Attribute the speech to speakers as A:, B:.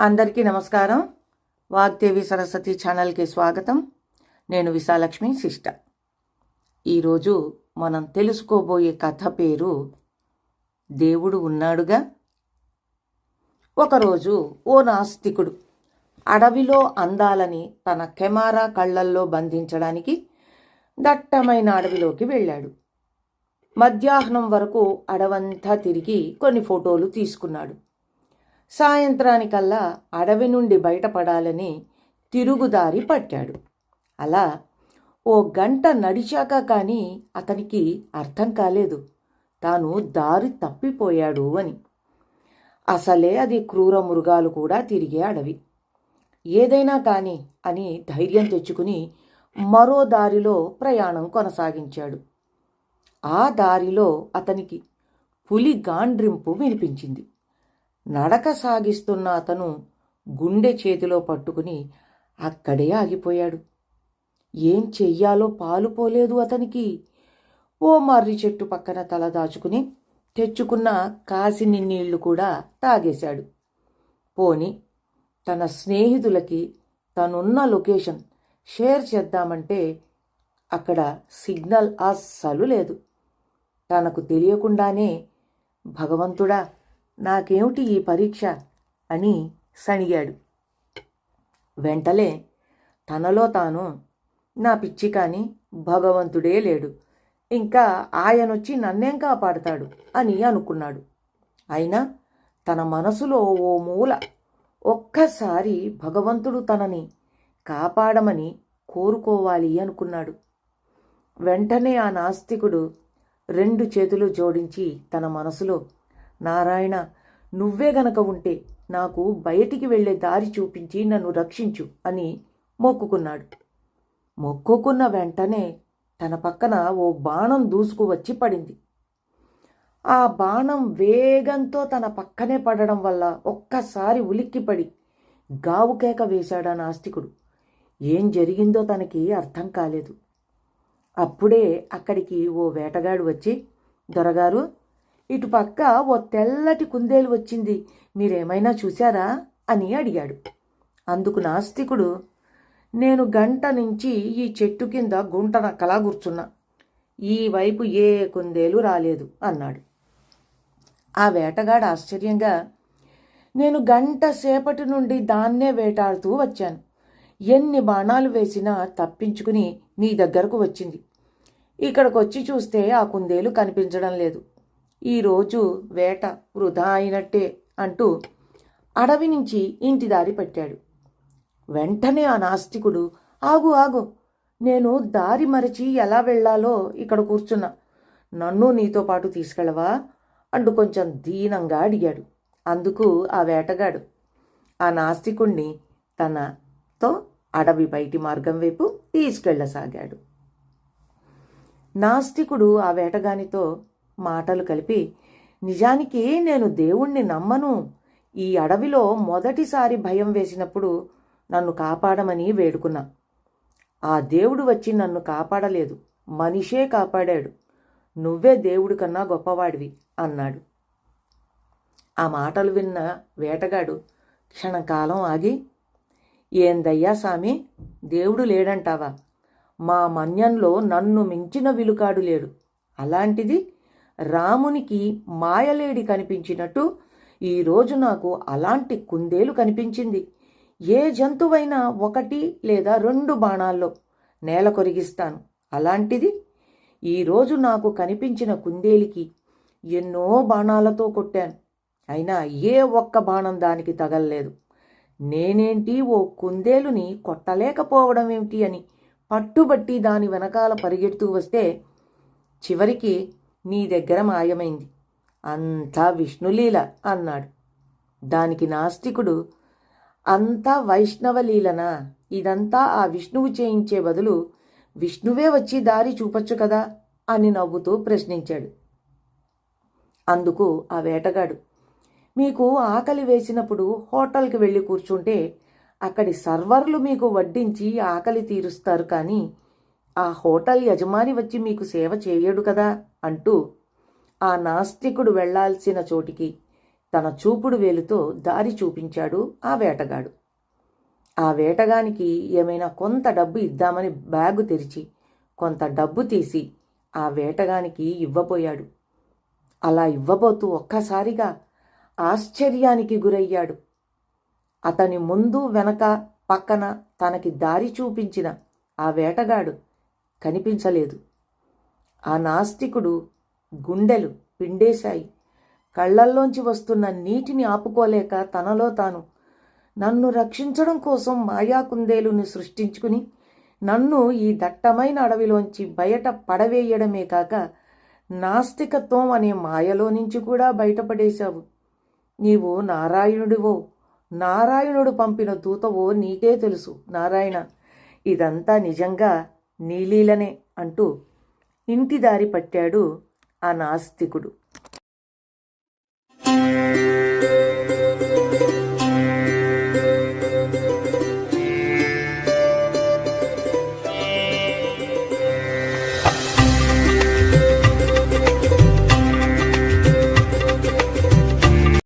A: అందరికీ నమస్కారం. వాగ్దేవి సరస్వతి ఛానల్కి స్వాగతం. నేను విశాలక్ష్మి శిష్ట. ఈరోజు మనం తెలుసుకోబోయే కథ పేరు దేవుడు ఉన్నాడుగా. ఒకరోజు ఓ నాస్తికుడు అడవిలో అందాలని తన కెమెరా కళ్ళల్లో బంధించడానికి దట్టమైన అడవిలోకి వెళ్ళాడు. మధ్యాహ్నం వరకు అడవంతా తిరిగి కొన్ని ఫోటోలు తీసుకున్నాడు. సాయంత్రానికల్లా అడవి నుండి బయటపడాలని తిరుగుదారి పట్టాడు. అలా ఓ గంట నడిచాక కానీ అతనికి అర్థం కాలేదు. తాను దారి తప్పిపోయాడు అని. అసలే అది క్రూర మృగాలు కూడా తిరిగే అడవి. ఏదైనా కానీ అని ధైర్యం తెచ్చుకుని మరో దారిలో ప్రయాణం కొనసాగించాడు. ఆ దారిలో అతనికి పులి గాండ్రింపు వినిపించింది. నడక సాగిస్తున్న అతను గుండె చేతిలో పట్టుకుని అక్కడే ఆగిపోయాడు. ఏం చెయ్యాలో పాలుపోలేదు అతనికి. ఓ మర్రి చెట్టు పక్కన తల దాచుకుని తెచ్చుకున్న కాసిని నీళ్ళు కూడా తాగేశాడు. పోని తన స్నేహితులకి తనున్న లొకేషన్ షేర్ చేద్దామంటే అక్కడ సిగ్నల్ అస్సలు లేదు. తనకు తెలియకుండానే భగవంతుడా నాకేమిటి ఈ పరీక్ష? అని సణిగాడు. వెంటలే తనలో తాను నా పిచ్చి కాని భగవంతుడే లేడు. ఇంకా ఆయనొచ్చి నన్నేం కాపాడతాడు అని అనుకున్నాడు. అయినా తన మనసులో ఓ మూల ఒక్కసారి భగవంతుడు తనని కాపాడమని కోరుకోవాలి అనుకున్నాడు. వెంటనే ఆ నాస్తికుడు రెండు చేతులు జోడించి తన మనసులో నారాయణ నువ్వే గనక ఉంటే నాకు బయటికి వెళ్ళే దారి చూపించి నన్ను రక్షించు అని మొక్కుకున్నాడు. మొక్కుకున్న వెంటనే తన పక్కన ఓ బాణం దూసుకు వచ్చి పడింది. ఆ బాణం వేగంతో తన పక్కనే పడడం వల్ల ఒక్కసారి ఉలిక్కిపడి గావుకేక వేశాడా నాస్తికుడు. ఏం జరిగిందో తనకి అర్థం కాలేదు. అప్పుడే అక్కడికి ఓ వేటగాడు వచ్చి దొరగారు ఇటుపక్క ఓ తెల్లటి కుందేలు వచ్చింది. మీరేమైనా చూశారా? అని అడిగాడు. అందుకు నాస్తికుడు నేను గంట నుంచి ఈ చెట్టు కింద గుంట నక్కలా కూర్చున్నా. ఈ వైపు ఏ కుందేలు రాలేదు అన్నాడు. ఆ వేటగాడు ఆశ్చర్యంగా నేను గంట సేపటి నుండి దాన్నే వేటాడుతూ వచ్చాను. ఎన్ని బాణాలు వేసినా తప్పించుకుని నీ దగ్గరకు వచ్చింది. ఇక్కడికి వచ్చి చూస్తే ఆ కుందేలు కనిపించడం లేదు. ఈరోజు వేట వృధా అయినట్టే అంటూ అడవి నుంచి ఇంటి దారి పట్టాడు. వెంటనే ఆ నాస్తికుడు ఆగు ఆగు నేను దారి మరచి ఎలా వెళ్ళాలో ఇక్కడ కూర్చున్నా. నన్ను నీతో పాటు తీసుకెళ్ళవా? అంటూ కొంచెం దీనంగా అడిగాడు. అందుకు ఆ వేటగాడు ఆ నాస్తికుణ్ణి తనతో అడవి బయటి మార్గం వైపు తీసుకెళ్ళసాగాడు. నాస్తికుడు ఆ వేటగానితో మాటలు కలిపి నిజానికి నేను దేవుణ్ణి నమ్మను. ఈ అడవిలో మొదటిసారి భయం వేసినప్పుడు నన్ను కాపాడమని వేడుకున్నా. ఆ దేవుడు వచ్చి నన్ను కాపాడలేదు. మనిషే కాపాడాడు. నువ్వే దేవుడి కన్నా గొప్పవాడివి అన్నాడు. ఆ మాటలు విన్న వేటగాడు క్షణకాలం ఆగి ఏందయ్యా సామి దేవుడు లేడంటావా? మా మన్యంలో నన్ను మించిన విలుకాడు లేడు. అలాంటిది రామునికి మాయలేడి కనిపించినట్టు ఈరోజు నాకు అలాంటి కుందేలు కనిపించింది. ఏ జంతువైనా ఒకటి లేదా రెండు బాణాల్లో నేల కొరిగిస్తాను. అలాంటిది ఈరోజు నాకు కనిపించిన కుందేలికి ఎన్నో బాణాలతో కొట్టాను. అయినా ఏ ఒక్క బాణం దానికి తగలలేదు. నేనేంటి ఓ కుందేలుని కొట్టలేకపోవడం ఏమిటి అని పట్టుబట్టి దాని వెనకాల పరిగెడుతూ వస్తే చివరికి నీ దగ్గర మాయమైంది. అంతా విష్ణులీల అన్నాడు. దానికి నాస్తికుడు అంతా వైష్ణవలీలనా? ఇదంతా ఆ విష్ణువు చేయించే బదులు విష్ణువే వచ్చి దారి చూపొచ్చు కదా? అని నవ్వుతూ ప్రశ్నించాడు. అందుకు ఆ వేటగాడు మీకు ఆకలి వేసినప్పుడు హోటల్కి వెళ్ళి కూర్చుంటే అక్కడి సర్వర్లు మీకు వడ్డించి ఆకలి తీరుస్తారు కానీ ఆ హోటల్ యజమాని వచ్చి మీకు సేవ చేయడు కదా అంటూ ఆ నాస్తికుడు వెళ్ళాల్సిన చోటికి తన చూపుడు వేలుతో దారి చూపించాడు ఆ వేటగాడు. ఆ వేటగానికి ఏమైనా కొంత డబ్బు ఇద్దామని బ్యాగు తెరిచి కొంత డబ్బు తీసి ఆ వేటగానికి ఇవ్వబోయాడు. అలా ఇవ్వబోతూ ఒక్కసారిగా ఆశ్చర్యానికి గురయ్యాడు. అతని ముందు వెనక పక్కన తనకి దారి చూపించిన ఆ వేటగాడు కనిపించలేదు. ఆ నాస్తికుడు గుండెలు పిండేశాయి. కళ్ళల్లోంచి వస్తున్న నీటిని ఆపుకోలేక తనలో తాను నన్ను రక్షించడం కోసం మాయా కుందేలుని సృష్టించుకుని నన్ను ఈ దట్టమైన అడవిలోంచి బయట పడవేయడమే కాక నాస్తికత్వం అనే మాయలో నుంచి కూడా బయటపడేశావు. నీవు నారాయణుడివో నారాయణుడు పంపిన దూతవో నీకే తెలుసు. నారాయణ ఇదంతా నిజంగా నీలీలనే అంటూ ఇంటి దారి పట్టాడు ఆ నాస్తికుడు.